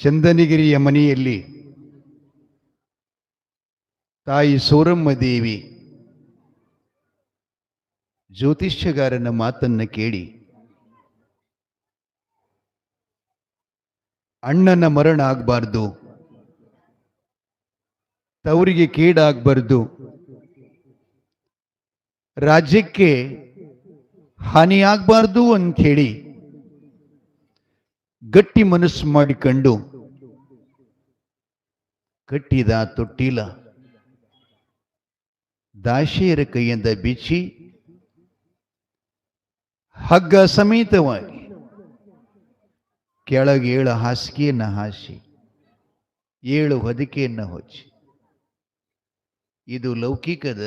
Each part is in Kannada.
ಚಂದನಗಿರಿಯ ಮನೆಯಲ್ಲಿ ತಾಯಿ ಸೌರಮ್ಮ ದೇವಿ ಜ್ಯೋತಿಷ್ಯಗಾರನ ಮಾತನ್ನು ಕೇಳಿ ಅಣ್ಣನ ಮರಣ ಆಗಬಾರ್ದು, ತವರಿಗೆ ಕೀಡಾಗಬಾರ್ದು, ರಾಜ್ಯಕ್ಕೆ ಹಾನಿಯಾಗಬಾರ್ದು ಅಂಥೇಳಿ ಗಟ್ಟಿ ಮನಸ್ಸು ಮಾಡಿಕೊಂಡು ಕಟ್ಟಿದ ತೊಟ್ಟಿಲ ದಾಶಿಯರ ಕೈಯಿಂದ ಬಿಚ್ಚಿ ಹಗ್ಗ ಸಮೇತವಾಗಿ ಕೆಳಗೆ ಏಳು ಹಾಸಿಗೆಯನ್ನು ಹಾಸಿ, ಏಳು ಹೊದಿಕೆಯನ್ನು ಹೊಚ್ಚಿ. ಇದು ಲೌಕಿಕದ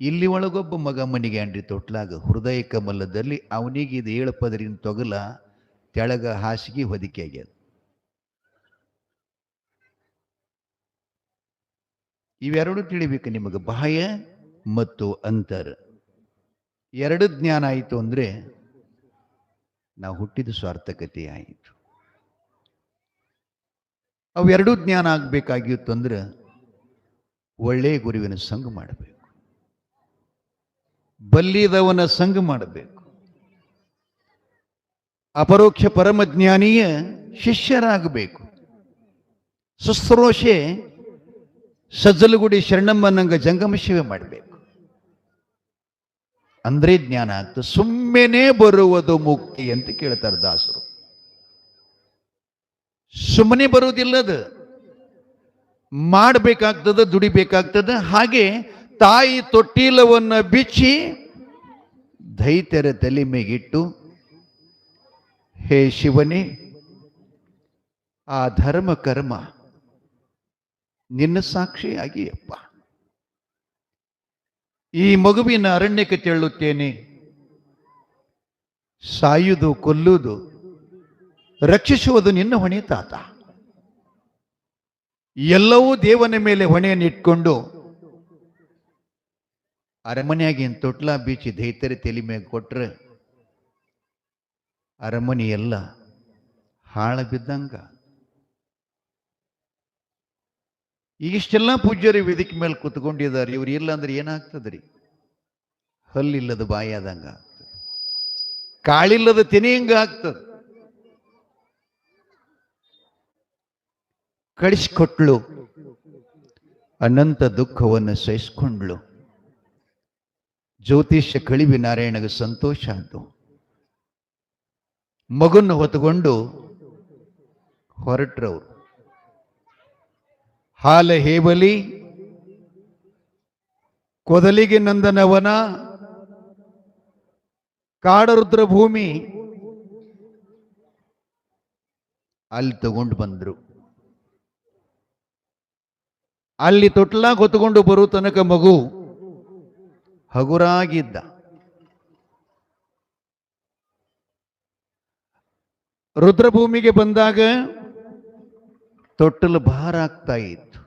ಇಲ್ಲಿ ಒಳಗೊಬ್ಬ ಮಗ ಮನಿಗೆ ಅಂಡ್ರಿ ತೊಟ್ಲಾಗ, ಹೃದಯ ಕಮಲದಲ್ಲಿ ಅವನಿಗೆ ಇದು ಏಳು ಪದರಿನ ತೊಗಲ ತೆಳಗ ಹಾಸಿಗೆ ಹೊದಿಕೆ ಆಗ್ಯದ ಇವೆರಡು ತಿಳಿಬೇಕು ನಿಮಗೆ, ಬಾಹ್ಯ ಮತ್ತು ಅಂತರ. ಎರಡು ಜ್ಞಾನ ಆಯಿತು ಅಂದರೆ ನಾವು ಹುಟ್ಟಿದ ಸ್ವಾರ್ಥಕತೆ ಆಯಿತು. ಅವೆರಡೂ ಜ್ಞಾನ ಆಗಬೇಕಾಗಿತ್ತು ಅಂದ್ರೆ ಒಳ್ಳೆಯ ಗುರುವಿನ ಸಂಘ ಮಾಡಬೇಕು. ಬಲ್ಲಿದವನ ಸಂಘ ಮಾಡಬೇಕು. ಅಪರೋಕ್ಷ ಪರಮಜ್ಞಾನಿಯ ಶಿಷ್ಯರಾಗಬೇಕು. ಶುಶ್ರೂಷೆ ಸಜ್ಜಲಗುಡಿ ಶರಣಮ್ಮನಂಗ ಜಂಗಮ ಸೇವೆ ಮಾಡಬೇಕು. ಅಂದ್ರೆ ಜ್ಞಾನ ಆಗ್ತದೆ. ಸುಮ್ಮನೆ ಬರುವುದು ಮುಕ್ತಿ ಅಂತ ಕೇಳ್ತಾರೆ ದಾಸರು. ಸುಮ್ಮನೆ ಬರುವುದಿಲ್ಲದ. ಮಾಡಬೇಕಾಗ್ತದ, ದುಡಿಬೇಕಾಗ್ತದ, ಹಾಗೆ ತಾಯಿ ತೊಟ್ಟಿಲವನ್ನು ಬಿಚ್ಚಿ ದೈತ್ಯರ ತಲೆ ಮೇಗಿಟ್ಟು ಹೇ ಶಿವನೇ, ಆ ಧರ್ಮ ಕರ್ಮ ನಿನ್ನ ಸಾಕ್ಷಿಯಾಗಿ ಅಪ್ಪ ಈ ಮಗುವಿನ ಅರಣ್ಯಕ್ಕೆ ತೆರಳುತ್ತೇನೆ. ಸಾಯುವುದು, ಕೊಲ್ಲುವುದು, ರಕ್ಷಿಸುವುದು ನಿನ್ನ ಹೊಣೆ ತಾತ. ಎಲ್ಲವೂ ದೇವನ ಮೇಲೆ ಹೊಣೆಯನ್ನಿಟ್ಕೊಂಡು ಇಟ್ಕೊಂಡು ತೊಟ್ಲಾ ಬೀಚಿ ದೈತರೆ ತೆಲಿ ಮೇಲೆ ಕೊಟ್ರೆ ಅರಮನೆ ಎಲ್ಲ ಹಾಳ ಬಿದ್ದಂಗ ಇಷ್ಟೆಲ್ಲ ಪೂಜ್ಯರು ವೇದಿಕೆ ಮೇಲೆ ಕೂತ್ಕೊಂಡಿದ್ದಾರೆ. ಇವ್ರು ಇಲ್ಲ ಅಂದ್ರೆ ಏನಾಗ್ತದ್ರಿ? ಹಲ್ಲಿಲ್ಲದ ಬಾಯಿ ಆದಂಗ ಆಗ್ತದೆ. ಕಾಳಿಲ್ಲದ ತೆನೆಯಂಗ ಆಗ್ತದೆ? ಕಳಿಸ್ಕೊಟ್ಲು ಅನಂತ ದುಃಖವನ್ನು ಸಹಿಸ್ಕೊಂಡ್ಳು. ಜ್ಯೋತಿಷ್ಯ ಕಳಿವಿ ನಾರಾಯಣಗೆ ಸಂತೋಷ ಆಯ್ತು ಮಗನ್ನು ಹೊತ್ತುಕೊಂಡು ಹೊರಟ್ರವ್ರು. ಹಾಲ ಹೇಬಲಿ, ಕೊದಲಿಗೆ ನಂದನವನ ಕಾಡರುದ್ರ ಭೂಮಿ ಅಲ್ಲಿ ತಗೊಂಡು ಬಂದರು. ಅಲ್ಲಿ ತೊಟ್ಲಾಗ ಹೊತ್ಕೊಂಡು ಬರೋ ತನಕ ಮಗು ಹಗುರಾಗಿದ್ದ. ರುದ್ರಭೂಮಿಗೆ ಬಂದಾಗ ತೊಟ್ಟಲು ಭಾರ ಆಗ್ತಾ ಇತ್ತು.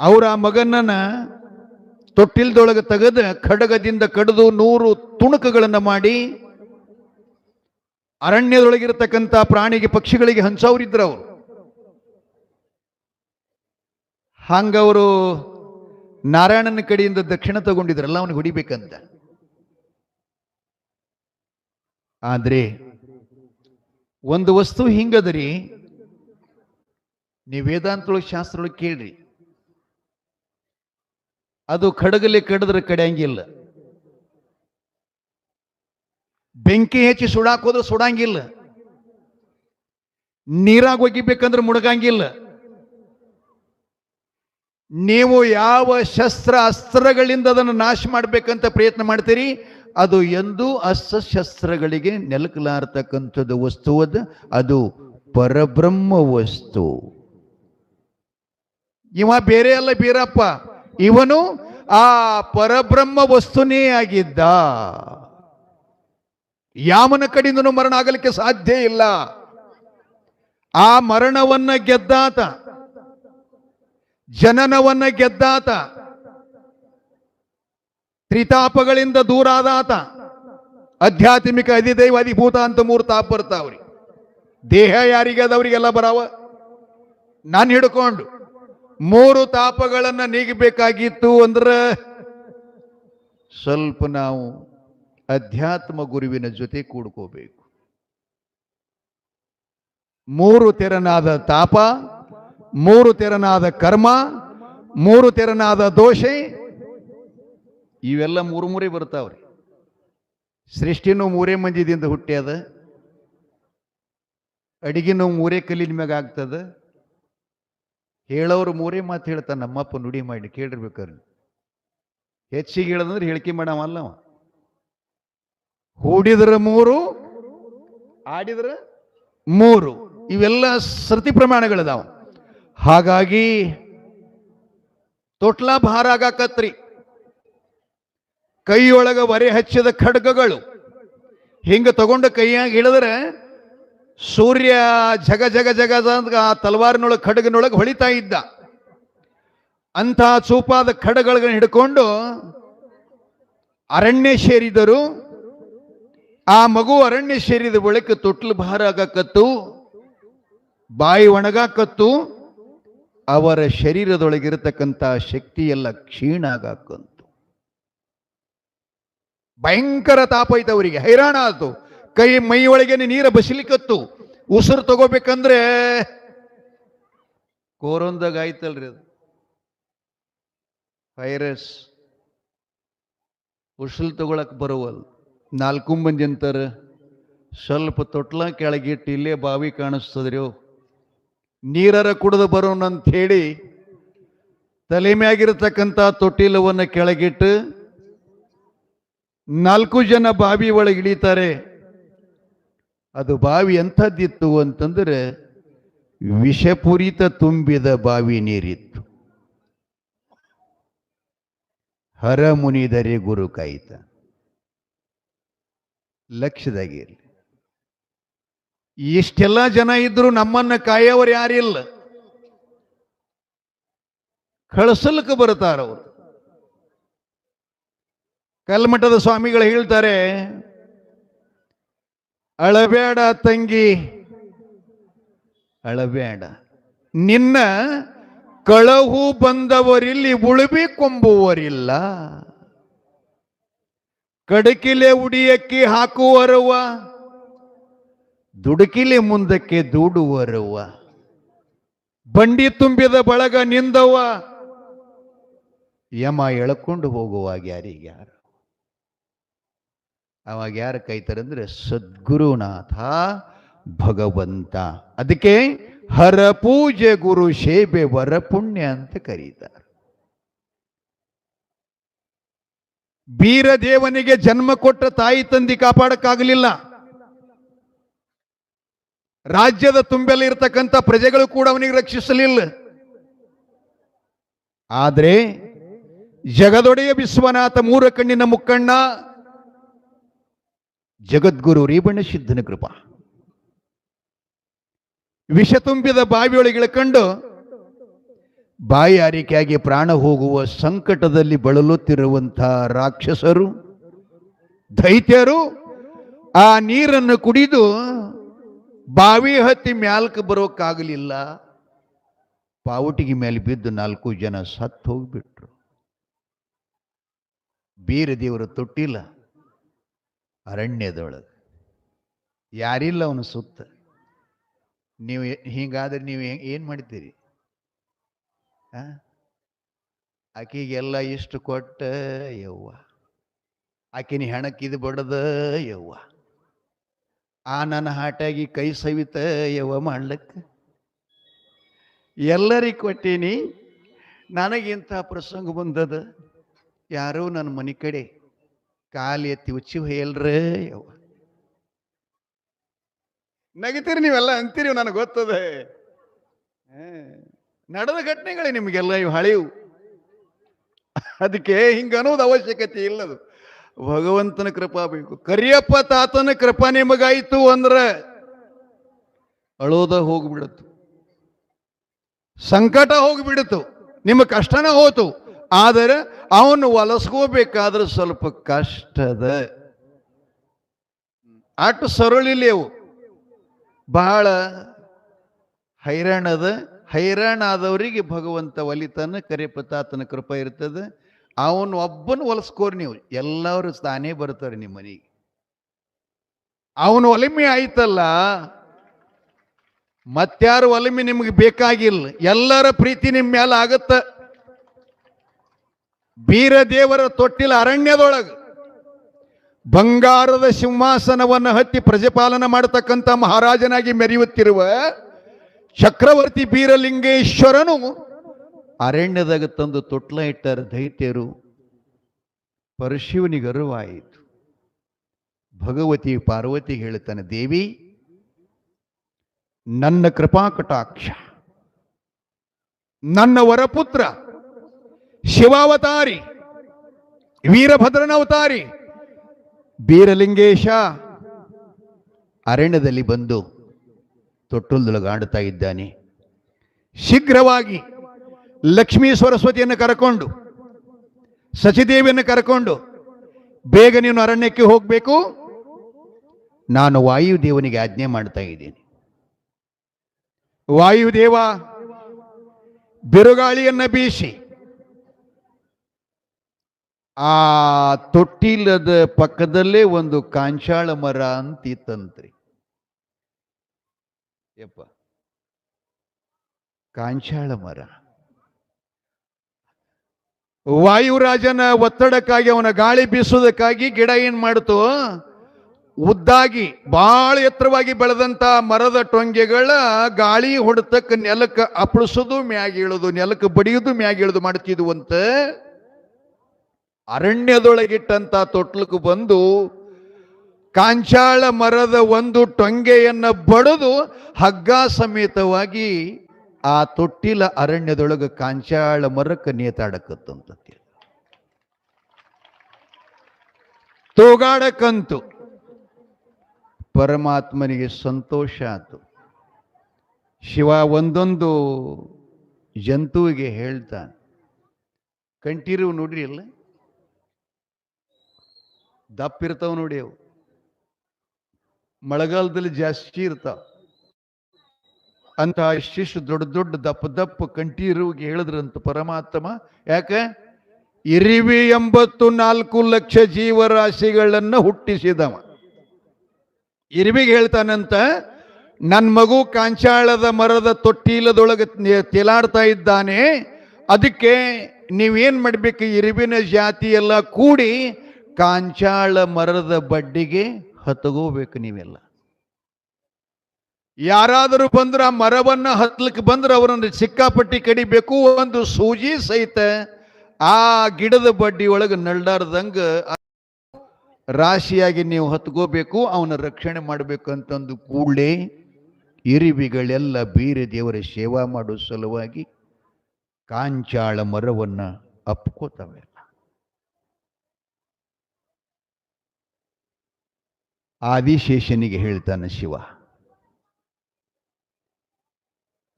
ಅವ್ರ ಆ ಮಗನನ್ನ ತೊಟ್ಟಿಲ್ದೊಳಗೆ ತೆಗೆದ ಖಡಗದಿಂದ ಕಡಿದು ನೂರು ತುಣುಕುಗಳನ್ನು ಮಾಡಿ ಅರಣ್ಯದೊಳಗಿರತಕ್ಕಂಥ ಪ್ರಾಣಿಗೆ ಪಕ್ಷಿಗಳಿಗೆ ಹಂಚವ್ರಿದ್ರು ಅವರು. ಹಂಗವರು ನಾರಾಯಣನ ಕಡೆಯಿಂದ ದಕ್ಷಿಣ ತಗೊಂಡಿದ್ರಲ್ಲ ಅವನಿಗೆ ಹೊಡಿಬೇಕಂತ. ಆದ್ರೆ ಒಂದು ವಸ್ತು ಹಿಂಗದರಿ, ನೀವು ವೇದಾಂತೊಳಗೆ ಶಾಸ್ತ್ರಗಳು ಕೇಳ್ರಿ. ಅದು ಖಡಗಲೆ ಕಡಿದ್ರೆ ಕಡಿಯಂಗಿಲ್ಲ. ಬೆಂಕಿ ಹೆಚ್ಚಿ ಸುಡಾಕೋದ್ರೆ ಸುಡಂಗಿಲ್ಲ. ನೀರಾಗ ಒಗಿಬೇಕಂದ್ರೆ ಮುಡಗಂಗಿಲ್ಲ. ನೀವು ಯಾವ ಶಸ್ತ್ರ ಅಸ್ತ್ರಗಳಿಂದ ಅದನ್ನು ನಾಶ ಮಾಡಬೇಕಂತ ಪ್ರಯತ್ನ ಮಾಡ್ತೀರಿ? ಅದು ಎಂದೂ ಅಸ್ತ್ರಶಸ್ತ್ರಗಳಿಗೆ ನೆಲಕಲಾರ್ತಕ್ಕಂಥದ್ದು ವಸ್ತು ಅದ, ಅದು ಪರಬ್ರಹ್ಮ ವಸ್ತು. ಇವ ಬೇರೆ ಅಲ್ಲ ಬೀರಪ್ಪ, ಇವನು ಆ ಪರಬ್ರಹ್ಮ ವಸ್ತುನೇ ಆಗಿದ್ದ. ಯಾಮನ ಕಡೆಯಿಂದನೂ ಮರಣ ಆಗಲಿಕ್ಕೆ ಸಾಧ್ಯ ಇಲ್ಲ. ಆ ಮರಣವನ್ನ ಗೆದ್ದಾತ, ಜನನವನ್ನ ಗೆದ್ದಾತ ತ್ರಿತಾಪಗಳಿಂದ ದೂರಾದಾತ ಆಧ್ಯಾತ್ಮಿಕ ಅಧಿದೈವ ಅಧಿಭೂತ ಅಂತ ಮೂರು ತಾಪ ಬರ್ತಾವ್ರಿ ದೇಹ ಯಾರಿಗೆ ಅದವರಿಗೆಲ್ಲ ಬರಾವ? ನಾನು ಹಿಡ್ಕೊಂಡು. ಮೂರು ತಾಪಗಳನ್ನ ನೀಗಬೇಕಾಗಿತ್ತು ಅಂದ್ರೆ ಸ್ವಲ್ಪ ನಾವು ಅಧ್ಯಾತ್ಮ ಗುರುವಿನ ಜೊತೆ ಕೂಡ್ಕೋಬೇಕು. ಮೂರು ತೆರನಾದ ತಾಪ, ಮೂರು ತೆರನಾದ ಕರ್ಮ, ಮೂರು ತೆರನಾದ ದೋಷೆ ಇವೆಲ್ಲ ಮೂರು ಮೂರೇ ಬರ್ತಾವ್ರಿ. ಸೃಷ್ಟಿನೂ ಮೂರೇ ಮಂದಿದಿಂದ ಹುಟ್ಟ್ಯದ, ಅಡಿಗೆನೂ ಮೂರೇ ಕಲ್ಲಿನ ಮ್ಯಾಗ ಆಗ್ತದ. ಹೇಳೋರು ಮೂರೇ ಮಾತು ಹೇಳ್ತಾನೆ, ನಮ್ಮಪ್ಪ ನುಡಿ ಮಾಡಿ ಕೇಳಿರ್ಬೇಕಾರೆ ಹೆಚ್ಚಿಗೆ ಹೇಳದಂದ್ರೆ ಹೇಳಿಕೆ ಮಾಡವಲ್ಲವ ಹೂಡಿದ್ರ ಮೂರು, ಆಡಿದ್ರ ಮೂರು. ಇವೆಲ್ಲ ಸೃತಿ ಪ್ರಮಾಣಗಳಿದಾವ. ಹಾಗಾಗಿ ತೊಟ್ಲ ಭಾರ ಆಗಾಕತ್ರಿ. ಕೈಯೊಳಗ ಬರೆ ಹಚ್ಚಿದ ಖಡ್ಗಗಳು. ಹಿಂಗೆ ತಗೊಂಡು ಕೈಯಾಗ ಇಳಿದ್ರೆ ಸೂರ್ಯ ಜಗ ಜಗ ಜಗ ಆ ತಲವಾರಿನೊಳಗೆ ಖಡ್ಗನೊಳಗೆ ಹೊಳಿತಾ ಇದ್ದ. ಅಂಥ ಚೂಪಾದ ಖಡ್ಗಗಳನ್ನ ಹಿಡ್ಕೊಂಡು ಅರಣ್ಯ ಸೇರಿದರು. ಆ ಮಗು ಅರಣ್ಯ ಸೇರಿದ ಬಳಿಕ ತೊಟ್ಲು ಭಾರ ಆಗಕತ್ತು, ಬಾಯಿ ಒಣಗಾಕತ್ತು, ಅವರ ಶರೀರದೊಳಗಿರತಕ್ಕಂಥ ಶಕ್ತಿಯೆಲ್ಲ ಕ್ಷೀಣ ಆಗಾಕಂತು ಭಯಂಕರ ತಾಪ ಐತೆ ಅವರಿಗೆ. ಹೈರಾಣ ಆಯ್ತು ಕೈ ಮೈ ಒಳಗೇನೆ ನೀರ ಬಸಿಲಿಕ್ಕತ್ತು ಉಸಿರು ತಗೋಬೇಕಂದ್ರೆ ಕೋರೊಂದಾಗ ಆಯ್ತಲ್ರಿ ಅದು. ವೈರಸ್ ಉಸಿರು ತಗೊಳಕ್ ಬರುವಲ್ ನಾಲ್ಕು ಮಂದಿ ಅಂತಾರೆ, ಸ್ವಲ್ಪ ತೊಟ್ಲ ಕೆಳಗಿಟ್ಟು ಇಲ್ಲೇ ಬಾವಿ ಕಾಣಿಸ್ತದ್ರಿ. ನೀರರ ಕುಡಿದು ಬರೋಣಂತ ಹೇಳಿ ತಲೆ ಮ್ಯಾಗಿರತಕ್ಕಂಥ ತೊಟ್ಟಿಲವನ್ನು ಕೆಳಗಿಟ್ಟು ನಾಲ್ಕು ಜನ ಬಾವಿ ಒಳಗೆ ಇಳಿತಾರೆ. ಅದು ಬಾವಿ ಎಂಥದ್ದಿತ್ತು ಅಂತಂದ್ರೆ ವಿಷಪೂರಿತ ತುಂಬಿದ ಬಾವಿ ನೀರಿತ್ತು. ಹರ ಮುನಿದರೆ ಗುರು ಕಾಯಿತ. ಲಕ್ಷ್ಯದಾಗಿರ್ಲಿ ಇಷ್ಟೆಲ್ಲ ಜನ ಇದ್ರು ನಮ್ಮನ್ನ ಕಾಯೋರು ಯಾರಿಲ್ಲ. ಕಳಿಸಲಿಕ್ಕೆ ಬರ್ತಾರವರು. ಕಲ್ಮಠದ ಸ್ವಾಮಿಗಳು ಹೇಳ್ತಾರೆ, ಅಳಬೇಡ ತಂಗಿ, ಅಳಬೇಡ. ನಿನ್ನ ಕಳಹು ಬಂದವರಿಲ್ಲಿ ಉಳುಬಿ ಕೊಂಬುವರಿಲ್ಲ. ಕಡಕಿಲೆ ಉಡಿಯಕ್ಕೆ ಹಾಕುವರುವ, ದುಡುಕಿಲೆ ಮುಂದಕ್ಕೆ ದೂಡುವರುವ. ಬಂಡಿ ತುಂಬಿದ ಬಳಗ ನಿಂದವ, ಯಮ ಎಳ್ಕೊಂಡು ಹೋಗುವಾಗ ಯಾರಿಗ್ಯಾರು? ಅವಾಗ ಯಾರು ಕೈತಾರಂದ್ರೆ ಸದ್ಗುರುನಾಥ ಭಗವಂತ. ಅದಕ್ಕೆ ಹರ ಪೂಜೆ ಗುರು ಶೇಬೆ ವರ ಪುಣ್ಯ ಅಂತ ಕರೀತಾರೆ. ಬೀರದೇವನಿಗೆ ಜನ್ಮ ಕೊಟ್ಟ ತಾಯಿ ತಂದಿ ಕಾಪಾಡಕ್ಕಾಗಲಿಲ್ಲ. ರಾಜ್ಯದ ತುಂಬೆಲ್ಲ ಇರತಕ್ಕಂಥ ಪ್ರಜೆಗಳು ಕೂಡ ಅವನಿಗೆ ರಕ್ಷಿಸಲಿಲ್ಲ. ಆದರೆ ಜಗದೊಡೆಯ ವಿಶ್ವನಾಥ ಮೂರ ಕಣ್ಣಿನ ಮುಕ್ಕಣ್ಣ ಜಗದ್ಗುರು ರೇವಣ ಸಿದ್ಧನ ಕೃಪಾ. ವಿಷ ತುಂಬಿದ ಬಾವಿಯೊಳಗೆ ಇಳ್ಕೊಂಡು ಬಾಯಿ ಆರಿಕೆಯಾಗಿ ಪ್ರಾಣ ಹೋಗುವ ಸಂಕಟದಲ್ಲಿ ಬಳಲುತ್ತಿರುವಂತಹ ರಾಕ್ಷಸರು, ದೈತ್ಯರು ಆ ನೀರನ್ನು ಕುಡಿದು ಬಾವಿ ಹತ್ತಿ ಮ್ಯಾಲ್ಕ ಬರೋಕ್ಕಾಗಲಿಲ್ಲ. ಪಾವುಟಿಗೆ ಮೇಲೆ ಬಿದ್ದು ನಾಲ್ಕು ಜನ ಸತ್ತು ಹೋಗ್ಬಿಟ್ರು. ಬೇರೆ ದೇವರು ತೊಟ್ಟಿಲ್ಲ. ಅರಣ್ಯದೊಳಗೆ. ಯಾರಿಲ್ಲ ಅವನು ಸುತ್ತ. ನೀವು ಹೀಗಾದ್ರೆ ನೀವು ಏನು ಮಾಡ್ತೀರಿ? ಆಕಿಗೆಲ್ಲ ಇಷ್ಟು ಕೊಟ್ಟ ಯವ್ವ. ಆಕಿನ ಹೆಣಕ್ಕಿದು ಬಡದ ಯವ್ವ. ಆ ನನ್ನ ಹಾಟಾಗಿ ಕೈ ಸವಿತ ಯವ್ವ ಮಾಡ್ಲಕ್ಕ? ಎಲ್ಲರಿಗೆ ಕೊಟ್ಟೀನಿ? ನನಗಿಂಥ ಪ್ರಸಂಗ ಬಂದದ? ಯಾರೋ ನನ್ನ ಮನೆ ಕಡೆ ಕಾಲು ಎತ್ತಿ ಉಚ್ಚಿ ಹೊಯ್ಯಲ್ರೇ ನಗಿತೀರಿ ನೀವೆಲ್ಲ, ಅಂತೀರಿ ನನಗೆ ಗೊತ್ತದೆ. ನಡೆದ ಘಟನೆಗಳೇ ನಿಮಗೆಲ್ಲ ಇವು ಹಳೆವು ಅದಕ್ಕೆ ಹಿಂಗ ಅನ್ನೋದು ಅವಶ್ಯಕತೆ ಇಲ್ಲದು. ಭಗವಂತನ ಕೃಪಾ ಬೇಕು. ಕರಿಯಪ್ಪ ತಾತನ ಕೃಪಾ ನಿಮಗಾಯಿತು ಅಂದ್ರೆ ಅಳೋದ ಹೋಗ್ಬಿಡತ್ತು. ಸಂಕಟ ಹೋಗ್ಬಿಡ್ತು ನಿಮ್ಮ ಕಷ್ಟನ ಹೋತು. ಆದರೆ ಅವನು ಒಲಸ್ಕೋಬೇಕಾದ್ರೆ ಸ್ವಲ್ಪ ಕಷ್ಟದ. ಅಷ್ಟು ಸರಳಿಲ್ಲೇವು. ಬಹಳ ಹೈರಾಣದ ಹೈರಾಣ ಆದವರಿಗೆ ಭಗವಂತ ಒಲಿತಾನ ಕರಿಪತಾತನ ಕೃಪೆ ಇರ್ತದೆ. ಅವನು ಒಬ್ಬನ ಒಲಸ್ಕೋರಿ ನೀವು, ಎಲ್ಲರೂ ತಾನೇ ಬರ್ತಾರೆ ನಿಮ್ಮ ಮನೆಗೆ. ಅವನು ಒಲಿಮೆ ಆಯ್ತಲ್ಲ. ಮತ್ಯಾರು ಒಲಿಮೆ ನಿಮಗೆ ಬೇಕಾಗಿಲ್ಲ. ಎಲ್ಲರ ಪ್ರೀತಿ ನಿಮ್ಮ ಮೇಲೆ ಆಗತ್ತ. ಬೀರದೇವರ ತೊಟ್ಟಿಲ ಅರಣ್ಯದೊಳಗೆ ಬಂಗಾರದ ಸಿಂಹಾಸನವನ್ನು ಹತ್ತಿ ಪ್ರಜಪಾಲನ ಮಾಡತಕ್ಕಂಥ ಮಹಾರಾಜನಾಗಿ ಮೆರೆಯುತ್ತಿರುವ ಚಕ್ರವರ್ತಿ ಬೀರಲಿಂಗೇಶ್ವರನು ಅರಣ್ಯದಾಗ ತಂದು ತೊಟ್ಲ ಇಟ್ಟಾರ ದೈತ್ಯರು, ಪರಶಿವನಿಗೆ ಅರಿವಾಯಿತು. ಭಗವತಿ ಪಾರ್ವತಿ ಹೇಳ್ತಾನೆ, ದೇವಿ, ನನ್ನ ಕೃಪಾಕಟಾಕ್ಷ, ನನ್ನ ವರಪುತ್ರ ಶಿವಾವತಾರಿ, ವೀರಭದ್ರನ ಅವತಾರಿ, ಬೀರಲಿಂಗೇಶ. ಅರಣ್ಯದಲ್ಲಿ ಬಂದು ತೊಟ್ಟುಲ್ದೊಳಗೆ ಆಡುತ್ತಾ ಇದ್ದಾನೆ. ಶೀಘ್ರವಾಗಿ ಲಕ್ಷ್ಮೀ ಸರಸ್ವತಿಯನ್ನು ಕರಕೊಂಡು, ಸಚಿದೇವಿಯನ್ನು ಕರಕೊಂಡು ಬೇಗ ನೀನು ಅರಣ್ಯಕ್ಕೆ ಹೋಗಬೇಕು. ನಾನು ವಾಯುದೇವನಿಗೆ ಆಜ್ಞೆ ಮಾಡ್ತಾ ಇದ್ದೀನಿ. ವಾಯುದೇವ ಬಿರುಗಾಳಿಯನ್ನು ಬೀಸಿ ಆ ತೊಟ್ಟಿಲದ ಪಕ್ಕದಲ್ಲೇ ಒಂದು ಕಾಂಚಾಳ ಮರ ಅಂತಿತ್ತಂತ್ರಿ. ಯಪ್ಪ. ಕಾಂಚಾಳ ಮರ. ವಾಯುರಾಜನ ಒತ್ತಡಕ್ಕಾಗಿ ಅವನ ಗಾಳಿ ಬೀಸುವುದಕ್ಕಾಗಿ ಗಿಡ ಏನ್ ಮಾಡ್ತು? ಉದ್ದಾಗಿ ಬಹಳ ಎತ್ತರವಾಗಿ ಬೆಳೆದಂತ ಮರದ ಟೊಂಗೆಗಳ ಗಾಳಿ ಹೊಡೆತಕ್ಕ ನೆಲಕ್ಕೆ ಅಪ್ಪಳಿಸೋದು, ಮ್ಯಾಗ ಇಳೋದು, ನೆಲಕ್ಕೆ ಬಡಿಯೋದು, ಮ್ಯಾಗ ಮಾಡ್ತಿದ್ವು ಮಾಡ್ತಿದ್ವಂತ ಅರಣ್ಯದೊಳಗಿಟ್ಟಂತ ತೊಟ್ಲಕ್ಕೆ ಬಂದು ಕಾಂಚಾಳ ಮರದ ಒಂದು ಟೊಂಗೆಯನ್ನ ಬಡಿದು ಹಗ್ಗ ಸಮೇತವಾಗಿ ಆ ತೊಟ್ಟಿಲ ಅರಣ್ಯದೊಳಗೆ ಕಾಂಚಾಳ ಮರಕ್ಕೆ ನೇತಾಡಕತ್ತಂತ ತೂಗಾಡಕ್ಕಂತು ಪರಮಾತ್ಮನಿಗೆ ಸಂತೋಷ ಆತು. ಶಿವ ಒಂದೊಂದು ಜಂತುವಿಗೆ ಹೇಳ್ತಾನೆ. ಕಂಠೀರು ನೋಡ್ರಿ ಅಲ್ಲ ದಪ್ಪ ಇರ್ತಾವ ನೋಡಿ ಅವು. ಮಳೆಗಾಲದಲ್ಲಿ ಜಾಸ್ತಿ ಇರ್ತಾವ. ಅಂತ ಇಷ್ಟಿಷ್ಟು ದೊಡ್ಡ ದೊಡ್ಡ ದಪ್ಪ ದಪ್ಪ ಕಂಠೀರುವಿಗೆ ಹೇಳಿದ್ರಂತ ಪರಮಾತ್ಮ. ಯಾಕೆ? ಇರಿವಿ ಎಂಬತ್ತು ನಾಲ್ಕು ಲಕ್ಷ ಜೀವರಾಶಿಗಳನ್ನು ಹುಟ್ಟಿಸಿದವ. ಇರಿವಿಗೆ ಹೇಳ್ತಾನಂತ ನನ್ನ ಮಗು ಕಾಂಚಾಳದ ಮರದ ತೊಟ್ಟಿಲದೊಳಗೆ ತೇಲಾಡ್ತಾ ಇದ್ದಾನೆ. ಅದಕ್ಕೆ ನೀವೇನು ಮಾಡ್ಬೇಕು? ಇರಿವಿನ ಜಾತಿ ಎಲ್ಲ ಕೂಡಿ ಕಾಂಚಾಳ ಮರದ ಬಡ್ಡಿಗೆ ಹತ್ತಗೋಬೇಕು ನೀವೆಲ್ಲ. ಯಾರಾದರೂ ಬಂದ್ರೆ ಆ ಮರವನ್ನು ಹತ್ತಲಿಕ್ಕೆ ಬಂದ್ರೆ ಅವರನ್ನು ಸಿಕ್ಕಾಪಟ್ಟಿ ಕಡಿಬೇಕು ಒಂದು ಸೂಜಿ ಸಹಿತ ಆ ಗಿಡದ ಬಡ್ಡಿ ಒಳಗೆ ನಳ್ಳಾರ್ದಂಗ ರಾಶಿಯಾಗಿ ನೀವು ಹತ್ಕೋಬೇಕು ಅವನ ರಕ್ಷಣೆ ಮಾಡಬೇಕು ಅಂತಂದು ಕೂಡಲೇ ಇರಿವಿಗಳೆಲ್ಲ ಬೀರೆ ದೇವರ ಸೇವಾ ಮಾಡೋ ಸಲುವಾಗಿ ಕಾಂಚಾಳ ಮರವನ್ನು ಅಪ್ಕೋತವೆ. ಆದಿಶೇಷನಿಗೆ ಹೇಳ್ತಾನೆ ಶಿವ.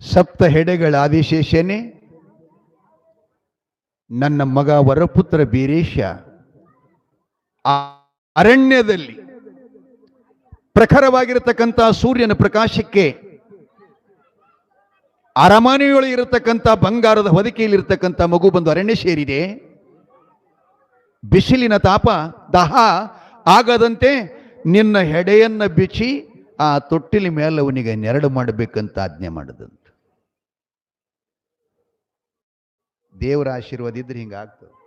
ಸಪ್ತ ಹೆಡೆಗಳ ಆದಿಶೇಷನೇ, ನನ್ನ ಮಗ ವರಪುತ್ರ ಬೀರೇಶ, ಆ ಅರಣ್ಯದಲ್ಲಿ ಪ್ರಖರವಾಗಿರತಕ್ಕಂಥ ಸೂರ್ಯನ ಪ್ರಕಾಶಕ್ಕೆ ಅರಮನೆಯೊಳಗೆ ಇರತಕ್ಕಂಥ ಬಂಗಾರದ ಹೊದಿಕೆಯಲ್ಲಿರ್ತಕ್ಕಂಥ ಮಗು ಬಂದು ಅರಣ್ಯ ಸೇರಿದೆ. ಬಿಸಿಲಿನ ತಾಪ, ದಹ ಆಗದಂತೆ ನಿನ್ನ ಹೆಡೆಯನ್ನು ಬಿಚ್ಚಿ ಆ ತೊಟ್ಟಿಲ ಮೇಲೆ ಅವನಿಗೆ ನೆರಳು ಮಾಡಬೇಕಂತ ಆಜ್ಞೆ ಮಾಡಿದಂತ. ದೇವರ ಆಶೀರ್ವಾದ ಇದ್ರೆ ಹಿಂಗಾಗ್ತದೆ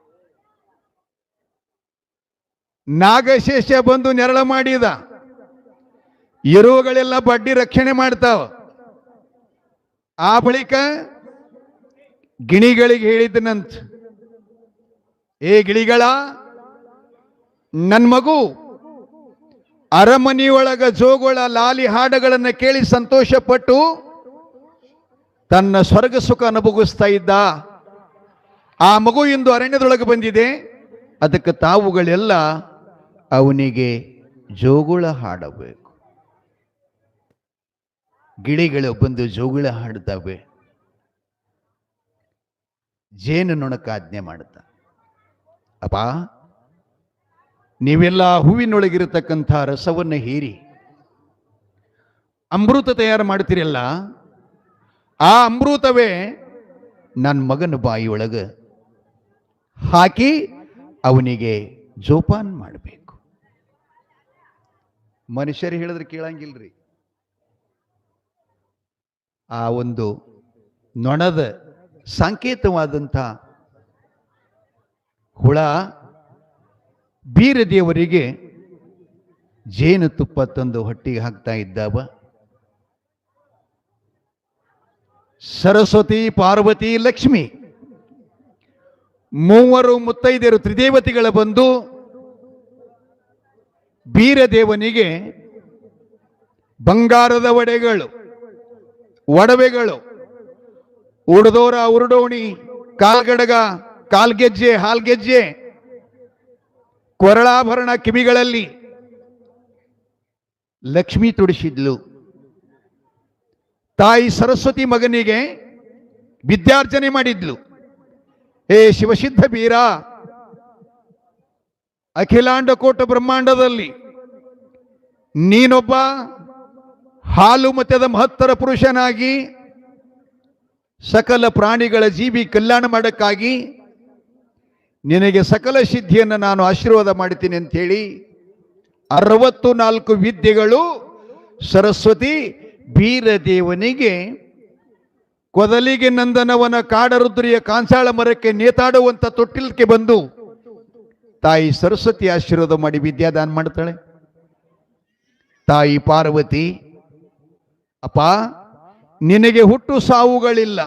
ನಾಗಶೇಷ ಬಂದು ನೆರಳ ಮಾಡಿದ. ಇರುವುಗಳೆಲ್ಲ ಬಡ್ಡಿ ರಕ್ಷಣೆ ಮಾಡ್ತಾವ. ಆ ಬಳಿಕ ಗಿಣಿಗಳಿಗೆ ಹೇಳಿದನಂತ ಏ ಗಿಳಿಗಳ ನನ್ನ ಮಗು ಅರಮನೆಯೊಳಗ ಜೋಗುಳ ಲಾಲಿ ಹಾಡಗಳನ್ನು ಕೇಳಿ ಸಂತೋಷಪಟ್ಟು ತನ್ನ ಸ್ವರ್ಗ ಸುಖ ಅನುಭವಿಸ್ತಾ ಇದ್ದ. ಆ ಮಗು ಇಂದು ಅರಣ್ಯದೊಳಗೆ ಬಂದಿದೆ. ಅದಕ್ಕೆ ತಾವುಗಳೆಲ್ಲ ಅವನಿಗೆ ಜೋಗುಳ ಹಾಡಬೇಕು. ಗಿಳಿಗಳು ಬಂದು ಜೋಗುಳ ಹಾಡ್ತವೆ. ಜೇನು ನೊಣಕ ಆಜ್ಞೆ ಮಾಡುತ್ತ. ಅಪ್ಪ ನೀವೆಲ್ಲ ಹೂವಿನೊಳಗಿರತಕ್ಕಂಥ ರಸವನ್ನು ಹೀರಿ, ಅಮೃತ ತಯಾರು ಮಾಡ್ತೀರಲ್ಲ, ಆ ಅಮೃತವೇ ನನ್ನ ಮಗನ ಬಾಯಿಯೊಳಗೆ ಹಾಕಿ ಅವನಿಗೆ ಜೋಪಾನ್ ಮಾಡಬೇಕು. ಮನುಷ್ಯರು ಹೇಳಿದ್ರೆ ಕೇಳಂಗಿಲ್ರಿ. ಆ ಒಂದು ನೊಣದ ಸಂಕೇತವಾದಂಥ ಹುಳ ಬೀರದೇವರಿಗೆ ಜೇನು ತುಪ್ಪ ತಂದು ಹೊಟ್ಟಿಗೆ ಹಾಕ್ತಾ ಇದ್ದಾವ. ಸರಸ್ವತಿ, ಪಾರ್ವತಿ, ಲಕ್ಷ್ಮಿ ಮೂವರು ಮುತ್ತೈದೆಯರು ತ್ರಿದೇವತೆಗಳ ಬಂದು ಬೀರದೇವನಿಗೆ ಬಂಗಾರದ ಒಡೆಗಳು, ಒಡವೆಗಳು, ಉಡದೋರ, ಉರುಡೋಣಿ, ಕಾಲ್ಗಡಗ, ಕಾಲ್ಗೆಜ್ಜೆ, ಹಾಲ್ಗೆಜ್ಜೆ ಕೊರಳಾಭರಣ ಕಿವಿಗಳಲ್ಲಿ ಲಕ್ಷ್ಮಿ ತುಡಿಸಿದ್ಲು. ತಾಯಿ ಸರಸ್ವತಿ ಮಗನಿಗೆ ವಿದ್ಯಾರ್ಜನೆ ಮಾಡಿದ್ಲು. ಏ ಶಿವಸಿದ್ಧ ಬೀರ, ಅಖಿಲಾಂಡ ಕೋಟ ಬ್ರಹ್ಮಾಂಡದಲ್ಲಿ ನೀನೊಬ್ಬ ಹಾಲು ಮತದ ಮಹತ್ತರ ಪುರುಷನಾಗಿ ಸಕಲ ಪ್ರಾಣಿಗಳ ಜೀವಿ ಕಲ್ಯಾಣ ಮಾಡಕ್ಕಾಗಿ ನಿನಗೆ ಸಕಲ ಸಿದ್ಧಿಯನ್ನು ನಾನು ಆಶೀರ್ವಾದ ಮಾಡ್ತೀನಿ ಅಂತೇಳಿ ಅರವತ್ತು ನಾಲ್ಕು ವಿದ್ಯೆಗಳು ಸರಸ್ವತಿ ಬೀರದೇವನಿಗೆ ಕೊದಲಿಗೆ ನಂದನವನ ಕಾಡರುದ್ರಿಯ ಕಾಂಸಾಳ ಮರಕ್ಕೆ ನೇತಾಡುವಂತ ತೊಟ್ಟಿಲಕ್ಕೆ ಬಂದು ತಾಯಿ ಸರಸ್ವತಿ ಆಶೀರ್ವಾದ ಮಾಡಿ ವಿದ್ಯಾದಾನ ಮಾಡ್ತಾಳೆ. ತಾಯಿ ಪಾರ್ವತಿ, ಅಪ್ಪ, ನಿನಗೆ ಹುಟ್ಟು ಸಾವುಗಳಿಲ್ಲ,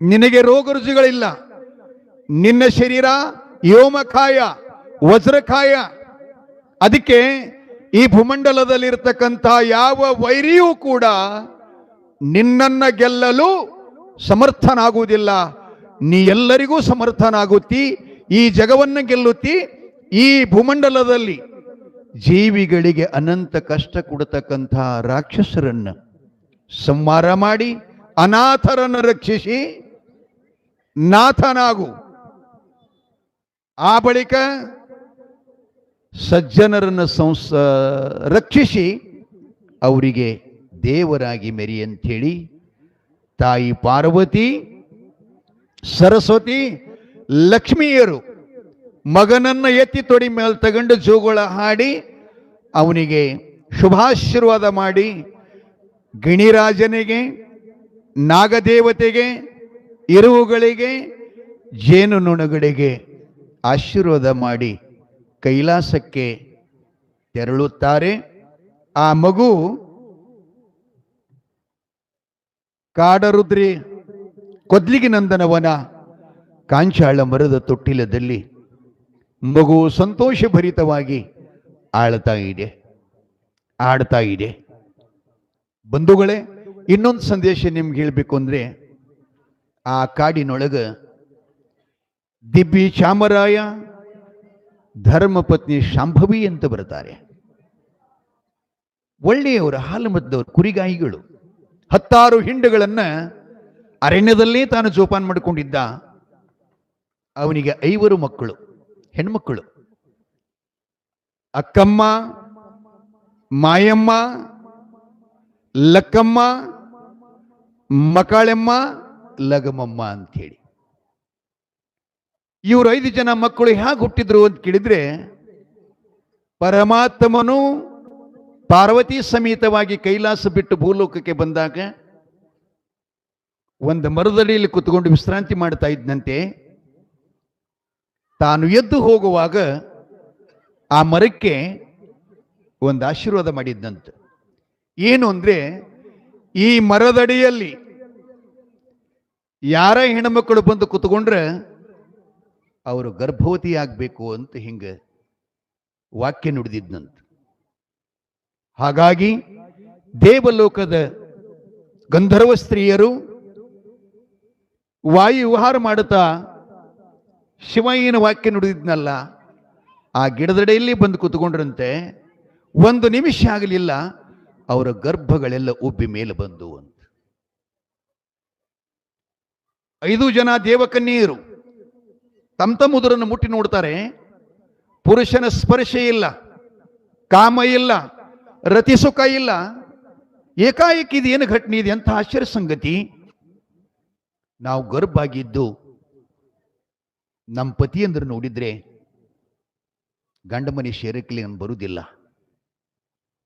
ನಿನಗೆ ರೋಗ ರುಜಿಗಳಿಲ್ಲ ನಿನ್ನ ಶರೀರ ಯೋಮಕಾಯ ವಜ್ರಕಾಯ ಅದಕ್ಕೆ ಈ ಭೂಮಂಡಲದಲ್ಲಿರ್ತಕ್ಕಂಥ ಯಾವ ವೈರಿಯೂ ಕೂಡ ನಿನ್ನನ್ನ ಗೆಲ್ಲಲು ಸಮರ್ಥನಾಗುವುದಿಲ್ಲ. ನೀ ಎಲ್ಲರಿಗೂ ಸಮರ್ಥನಾಗುತ್ತಿ, ಈ ಜಗವನ್ನ ಗೆಲ್ಲುತ್ತಿ, ಈ ಭೂಮಂಡಲದಲ್ಲಿ ಜೀವಿಗಳಿಗೆ ಅನಂತ ಕಷ್ಟ ಕೊಡತಕ್ಕಂಥ ರಾಕ್ಷಸರನ್ನು ಸಂಹಾರ ಮಾಡಿ, ಅನಾಥರನ್ನು ರಕ್ಷಿಸಿ, ನಾಥನಾಗು. ಆ ಬಳಿಕ ಸಜ್ಜನರನ್ನು ಸಂಸ, ರಕ್ಷಿಸಿ ಅವರಿಗೆ ದೇವರಾಗಿ ಮೆರಿ ಅಂಥೇಳಿ, ತಾಯಿ ಪಾರ್ವತಿ, ಸರಸ್ವತಿ, ಲಕ್ಷ್ಮಿಯರು ಮಗನನ್ನ ಎತ್ತಿ ತೊಡಿ ಮೇಲೆ ತಗೊಂಡು ಜೋಗುಳ ಹಾಡಿ ಅವನಿಗೆ ಶುಭಾಶೀರ್ವಾದ ಮಾಡಿ ಗಿಣಿರಾಜನಿಗೆ, ನಾಗದೇವತೆಗೆ, ಇರುವುಗಳಿಗೆ ಜೇನು ನುಣಗಳಿಗೆ ಆಶೀರ್ವಾದ ಮಾಡಿ ಕೈಲಾಸಕ್ಕೆ ತೆರಳುತ್ತಾರೆ. ಆ ಮಗು ಕಾಡರುದ್ರಿ ಕೊದ್ಲಿಗೆ ನಂದನವನ ಕಾಂಚಾಳ ಮರದ ತೊಟ್ಟಿಲದಲ್ಲಿ ಮಗು ಸಂತೋಷಭರಿತವಾಗಿ ಆಳ್ತಾ ಇದೆ, ಆಡ್ತಾ ಇದೆ. ಬಂಧುಗಳೇ, ಇನ್ನೊಂದು ಸಂದೇಶ ನಿಮ್ಗೆ ಹೇಳಬೇಕು ಅಂದ್ರೆ ಆ ಕಾಡಿನೊಳಗ ದಿಬ್ಬಿ ಚಾಮರಾಯ, ಧರ್ಮಪತ್ನಿ ಶಾಂಭವಿ ಅಂತ ಬರ್ತಾರೆ ಒಳ್ಳೆಯವರು ಹಾಲು ಮದ್ದವರು ಕುರಿಗಾಯಿಗಳು, ಹತ್ತಾರು ಹಿಂಡುಗಳನ್ನ ಅರಣ್ಯದಲ್ಲೇ ತಾನು ಜೋಪಾನ ಮಾಡಿಕೊಂಡಿದ್ದ. ಅವನಿಗೆ ಐವರು ಮಕ್ಕಳು, ಹೆಣ್ಮಕ್ಕಳು. ಅಕ್ಕಮ್ಮ, ಮಾಯಮ್ಮ, ಲಕ್ಕಮ್ಮ, ಮಕಾಳೆಮ್ಮ, ಲಗಮಮ್ಮ ಅಂಥೇಳಿ. ಇವರು ಐದು ಜನ ಮಕ್ಕಳು ಹೇಗೆ ಹುಟ್ಟಿದ್ರು ಅಂತ ಕೇಳಿದ್ರೆ, ಪರಮಾತ್ಮನು ಪಾರ್ವತಿ ಸಮೇತವಾಗಿ ಕೈಲಾಸ ಬಿಟ್ಟು ಭೂಲೋಕಕ್ಕೆ ಬಂದಾಗ ಒಂದು ಮರದಡಿಯಲ್ಲಿ ಕುತ್ಕೊಂಡು ವಿಶ್ರಾಂತಿ ಮಾಡ್ತಾ ಇದ್ದಂತೆ ತಾನು ಎದ್ದು ಹೋಗುವಾಗ ಆ ಮರಕ್ಕೆ ಒಂದು ಆಶೀರ್ವಾದ ಮಾಡಿದ್ದಂತೆ ಏನು ಅಂದ್ರೆ, ಈ ಮರದಡಿಯಲ್ಲಿ ಯಾರ ಹೆಣ್ಮಕ್ಕಳು ಬಂದು ಕುತ್ಕೊಂಡ್ರೆ ಅವರು ಗರ್ಭವತಿಯಾಗಬೇಕು ಅಂತ ಹಿಂಗೆ ವಾಕ್ಯ ನುಡಿದಿದ್ನಂತ. ಹಾಗಾಗಿ ದೇವಲೋಕದ ಗಂಧರ್ವ ಸ್ತ್ರೀಯರು ವಾಯು ವಿಹಾರ ಮಾಡುತ್ತಾ ಶಿವ ವಾಕ್ಯ ನುಡಿದಿದ್ನಲ್ಲ, ಆ ಗಿಡದಡೆಯಲ್ಲಿ ಬಂದು ಕೂತ್ಕೊಂಡ್ರಂತೆ, ಒಂದು ನಿಮಿಷ ಆಗಲಿಲ್ಲ, ಅವರ ಗರ್ಭಗಳೆಲ್ಲ ಉಬ್ಬಿ ಮೇಲೆ ಬಂದು ಅಂತ. ಐದು ಜನ ದೇವಕನ್ಯರು ತಮ್ಮ ತಮ್ಮ ಉದರನ್ನು ಮುಟ್ಟಿ ನೋಡ್ತಾರೆ. ಪುರುಷನ ಸ್ಪರ್ಶ ಇಲ್ಲ. ಕಾಮ ಇಲ್ಲ. ರತಿ ಸುಖ ಇಲ್ಲ. ಏಕಾಏಕಿ ಇದೇನು ಘಟನೆ ಇದೆ ಅಂತ ಆಶ್ಚರ್ಯ ಸಂಗತಿ. ನಾವು ಗರ್ಭಾಗಿದ್ದು ನಮ್ಮ ಪತಿಯಂದ್ರೆ ನೋಡಿದ್ರೆ ಗಂಡ ಮನೆ ಸೇರಕ್ಕೆ ನಾನು ಬರುವುದಿಲ್ಲ.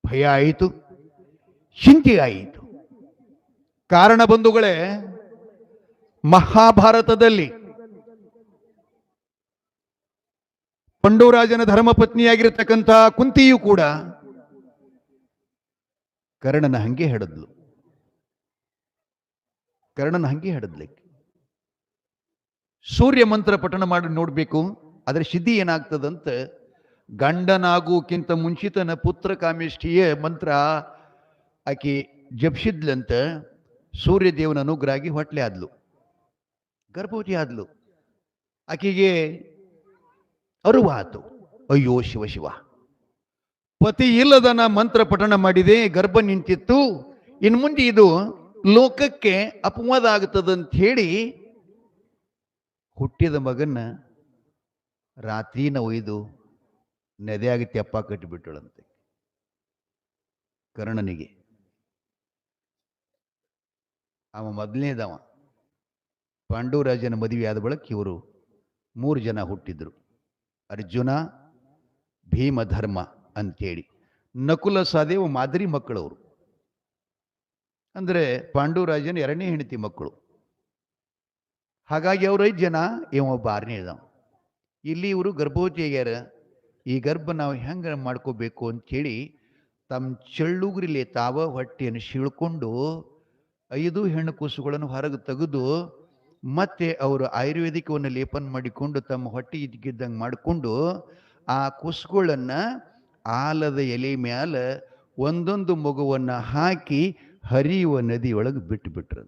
ಭಯ ಆಯಿತು. ಚಿಂತೆ ಆಯಿತು. ಕಾರಣ ಬಂಧುಗಳೇ, ಮಹಾಭಾರತದಲ್ಲಿ ಪಂಡವರಾಜನ ಧರ್ಮಪತ್ನಿಯಾಗಿರತಕ್ಕಂಥ ಕುಂತಿಯು ಕೂಡ ಕರ್ಣನ ಹಂಗೆ ಹೇಳದ್ಲು ಕರ್ಣನ ಹಂಗೆ ಹೆಡದ್ಲಿಕ್ಕೆ. ಸೂರ್ಯ ಮಂತ್ರ ಪಠಣ ಮಾಡಿ ನೋಡಬೇಕು ಅದರ ಸಿದ್ಧಿ ಏನಾಗ್ತದಂತ ಗಂಡನಾಗೋಕ್ಕಿಂತ ಮುಂಚಿತನ ಪುತ್ರ ಕಾಮೇಷ್ಠಿಯ ಮಂತ್ರ ಆಕೆ ಜಪ್ಸಿದ್ಲಂತ ಸೂರ್ಯ ದೇವನ ಅನುಗ್ರಹ ಆಗಿ ಹೊಟ್ಲೆ ಆದ್ಲು. ಗರ್ಭವತಿ ಆದ್ಲು ಆಕೆಗೆ ಅರುವು ಆತು ಅಯ್ಯೋ ಶಿವ ಶಿವ. ಪತಿ ಇಲ್ಲದನ ಮಂತ್ರ ಪಠಣ ಮಾಡಿದೆ, ಗರ್ಭ ನಿಂತಿತ್ತು. ಇನ್ನು ಮುಂದೆ ಇದು ಲೋಕಕ್ಕೆ ಅಪವಾದ ಆಗ್ತದಂತ ಹೇಳಿ ಹುಟ್ಟಿದ ಮಗನ್ನ ರಾತ್ರಿನ ಒಯ್ದು ನದಿಯಾಗಿ ತೆಪ್ಪ ಕಟ್ಟಿಬಿಟ್ಟಳಂತೆ. ಕರ್ಣನಿಗೆ. ಅವ ಮೊದಲನೇದವ. ಪಾಂಡುರಾಜನ ಮದುವೆ ಆದ ಬಳಿಕ ಇವರು ಮೂರು ಜನ ಹುಟ್ಟಿದ್ರು. ಅರ್ಜುನ ಭೀಮಧರ್ಮ ಅಂತೇಳಿ. ನಕುಲ ಸಹದೇವ ಮಾದರಿ ಮಕ್ಕಳವರು. ಅಂದರೆ ಪಾಂಡುರಾಜನ ಎರಡನೇ ಹೆಂಡತಿ ಮಕ್ಕಳು. ಹಾಗಾಗಿ ಅವ್ರ ಐದು ಜನ ಇವ ಬಾರನೇ ಇದಾವ. ಇಲ್ಲಿ ಇವರು ಗರ್ಭವತಿ ಆಗ್ಯಾರ ಈ ಗರ್ಭ ನಾವು ಹೆಂಗೆ ಮಾಡ್ಕೋಬೇಕು ಅಂಥೇಳಿ ತಮ್ಮ ಚಳ್ಳುಗ್ರಿಲಿ ತಾವ ಹೊಟ್ಟೆಯನ್ನು ಸೀಳ್ಕೊಂಡು ಐದು ಹೆಣ್ಣು ಕೂಸುಗಳನ್ನು ಹೊರಗೆ ತೆಗೆದು ಮತ್ತೆ ಅವರು ಆಯುರ್ವೇದಿಕವನ್ನು ಲೇಪನ ಮಾಡಿಕೊಂಡು ತಮ್ಮ ಹೊಟ್ಟೆ ಇದ್ಗಿದ್ದಂಗೆ ಮಾಡಿಕೊಂಡು ಆ ಕುಸುಗಳನ್ನು ಆಲದ ಎಲೆ ಮ್ಯಾಲ ಒಂದೊಂದು ಮಗುವನ್ನು ಹಾಕಿ ಹರಿಯುವ ನದಿಯೊಳಗೆ ಬಿಟ್ಟು ಬಿಟ್ರು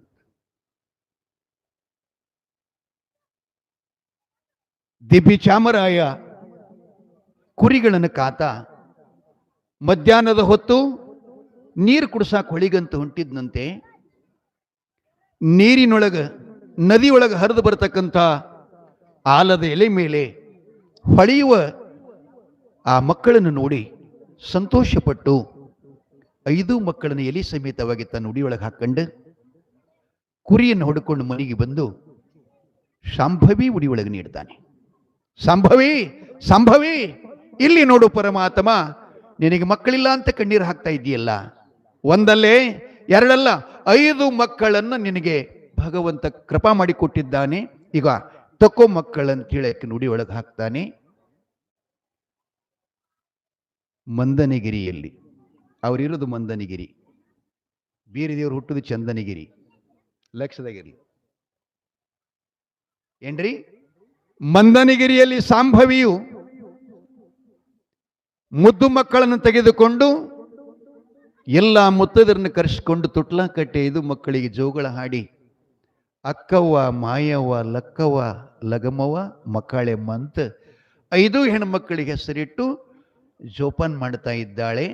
ದಿಬ್ಬಿ ಚಾಮರಾಯ ಕುರಿಗಳನ್ನು ಕಾತ, ಮಧ್ಯಾಹ್ನದ ಹೊತ್ತು ನೀರು ಕುಡ್ಸಾಕ್ ಹೊಳಿಗಂತ ಹೊಂಟಿದ್ನಂತೆ, ನೀರಿನೊಳಗ ನದಿಯೊಳಗೆ ಹರಿದು ಬರತಕ್ಕಂಥ ಆಲದ ಎಲೆ ಮೇಲೆ ಹೊಳೆಯುವ ಆ ಮಕ್ಕಳನ್ನು ನೋಡಿ ಸಂತೋಷಪಟ್ಟು ಐದು ಮಕ್ಕಳನ್ನು ಎಲೆ ಸಮೇತವಾಗಿ ತನ್ನ ಉಡಿಯೊಳಗೆ ಹಾಕೊಂಡು ಕುರಿಯನ್ನು ಹೊಡ್ಕೊಂಡು ಮನೆಗೆ ಬಂದು ಶಾಂಭವಿ ಉಡಿಯೊಳಗೆ ನೀಡ್ತಾನೆ. ಸಂಭವಿ ಸಂಭವಿ, ಇಲ್ಲಿ ನೋಡು ಪರಮಾತ್ಮ, ನಿನಗೆ ಮಕ್ಕಳಿಲ್ಲ ಅಂತ ಕಣ್ಣೀರು ಹಾಕ್ತಾ ಇದೆಯಲ್ಲ? ಒಂದಲ್ಲೇ, ಎರಡಲ್ಲ, ಐದು ಮಕ್ಕಳನ್ನು ನಿನಗೆ ಭಗವಂತ ಕೃಪಾ ಮಾಡಿಕೊಟ್ಟಿದ್ದಾನೆ. ಈಗ ತಕೋ ಮಕ್ಕಳಂತ ಆಕೆ ನುಡಿ ಒಳಗೆ ಹಾಕ್ತಾನೆ. ಮಂದನಗಿರಿಯಲ್ಲಿ. ಅವರಿರೋದು ಮಂದನಗಿರಿ. ಬೀರದೇವ್ರು ಹುಟ್ಟುದು ಚಂದನಗಿರಿ. ಲಕ್ಷದಾಗಿರ್ಲಿ ಏನ್ರಿ? ಮಂದನಗಿರಿಯಲ್ಲಿ ಸಾಂಭವಿಯು ಮುದ್ದು ಮಕ್ಕಳನ್ನು ತೆಗೆದುಕೊಂಡು ಎಲ್ಲ ಮುತ್ತದರನ್ನು ಕರೆಸಿಕೊಂಡು ತುಟ್ಲ ಕಟ್ಟೆ ಇದು ಮಕ್ಕಳಿಗೆ ಜೋಗಳ ಹಾಡಿ ಅಕ್ಕವ್ವ, ಮಾಯವ್ವ, ಲಕ್ಕವ್ವ ಲಗಮವ್ವ ಮಕ್ಕಳೆಮ್ಮ ಅಂತ ಐದು ಹೆಣ್ಮಕ್ಕಳಿಗೆ ಹೆಸರಿಟ್ಟು ಜೋಪಾನ್ ಮಾಡ್ತಾ ಇದ್ದಾಳೆ.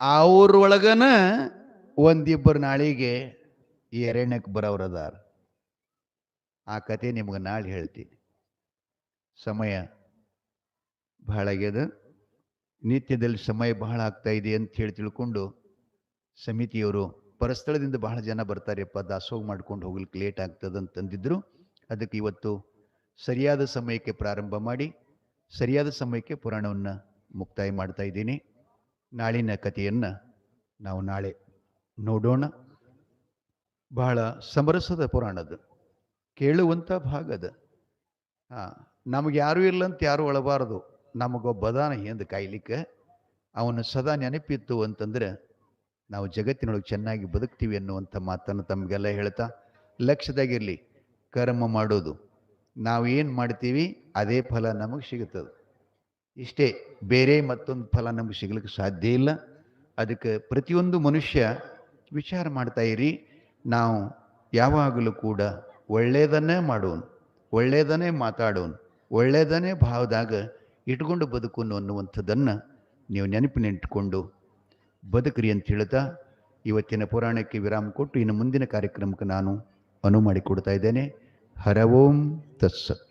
ಅವ್ರೊಳಗನ ಒಂದಿಬ್ಬರು ನಾಳಿಗೆ ಅರಣ್ಯಕ್ಕೆ ಬರೋರದಾರ ಆ ಕತೆ ನಿಮ್ಗೆ ನಾಳೆ ಹೇಳ್ತೀನಿ. ಸಮಯ ಬಹಳ ಆಗ್ಯದ. ನಿತ್ಯದಲ್ಲಿ ಸಮಯ ಬಹಳ ಆಗ್ತಾ ಇದೆ ಅಂತ ಹೇಳಿ ತಿಳ್ಕೊಂಡು ಸಮಿತಿಯವರು ಪರಸ್ಥಳದಿಂದ ಬಹಳ ಜನ ಬರ್ತಾರೆಪ್ಪ ದಾಸೋಹ ಮಾಡ್ಕೊಂಡು ಹೋಗ್ಲಿಕ್ಕೆ ಲೇಟ್ ಆಗ್ತದೆ ಅಂತಂದಿದ್ರು ಅದಕ್ಕೆ ಇವತ್ತು ಸರಿಯಾದ ಸಮಯಕ್ಕೆ ಪ್ರಾರಂಭ ಮಾಡಿ, ಸರಿಯಾದ ಸಮಯಕ್ಕೆ ಪುರಾಣವನ್ನು ಮುಕ್ತಾಯ ಮಾಡ್ತಾ ಇದ್ದೀನಿ. ನಾಳಿನ ಕಥೆಯನ್ನು ನಾವು ನಾಳೆ ನೋಡೋಣ. ಬಹಳ ಸಮರಸದ ಪುರಾಣದ ಕೇಳುವಂಥ ಭಾಗದ ಹಾಂ, ನಮಗೆ ಯಾರೂ ಇಲ್ಲ ಅಂತ ಯಾರೂ ಒಳಬಾರದು ನಮಗೊಬ್ಬದಾನ ಹಿಂದೆ ಕಾಯ್ಲಿಕ್ಕೆ? ಅವನು ಸದಾ ನೆನಪಿತ್ತು ಅಂತಂದ್ರೆ ನಾವು ಜಗತ್ತಿನೊಳಗೆ ಚೆನ್ನಾಗಿ ಬದುಕ್ತೀವಿ ಅನ್ನುವಂಥ ಮಾತನ್ನು ತಮಗೆಲ್ಲ ಹೇಳ್ತಾ ಲಕ್ಷ್ಯದಾಗಿರಲಿ ಕರ್ಮ ಮಾಡೋದು. ನಾವು ಏನು ಮಾಡ್ತೀವಿ? ಅದೇ ಫಲ ನಮಗೆ ಸಿಗುತ್ತದೆ. ಇಷ್ಟೇ, ಬೇರೆ ಮತ್ತೊಂದು ಫಲ ನಮಗೆ ಸಿಗ್ಲಿಕ್ಕೆ ಸಾಧ್ಯ ಇಲ್ಲ. ಅದಕ್ಕೆ ಪ್ರತಿಯೊಂದು ಮನುಷ್ಯ ವಿಚಾರ ಮಾಡ್ತಾ ಇರಿ. ನಾವು ಯಾವಾಗಲೂ ಕೂಡ ಒಳ್ಳೆಯದನ್ನೇ ಮಾಡೋನು ಒಳ್ಳೆಯದನ್ನೇ ಮಾತಾಡೋನು ಒಳ್ಳೆಯದನ್ನೇ ಭಾವದಾಗ ಇಟ್ಕೊಂಡು ಬದುಕೋನು ಅನ್ನುವಂಥದ್ದನ್ನು ನೀವು ನೆನಪಿನಿಟ್ಕೊಂಡು ಬದುಕ್ರಿ ಅಂತ ಹೇಳ್ತಾ ಇವತ್ತಿನ ಪುರಾಣಕ್ಕೆ ವಿರಾಮ ಕೊಟ್ಟು ಇನ್ನು ಮುಂದಿನ ಕಾರ್ಯಕ್ರಮಕ್ಕೆ ನಾನು ಅನುವು ಮಾಡಿಕೊಡ್ತಾ ಇದ್ದೇನೆ. ಹರ ಓಂ, ತತ್ಸತ್.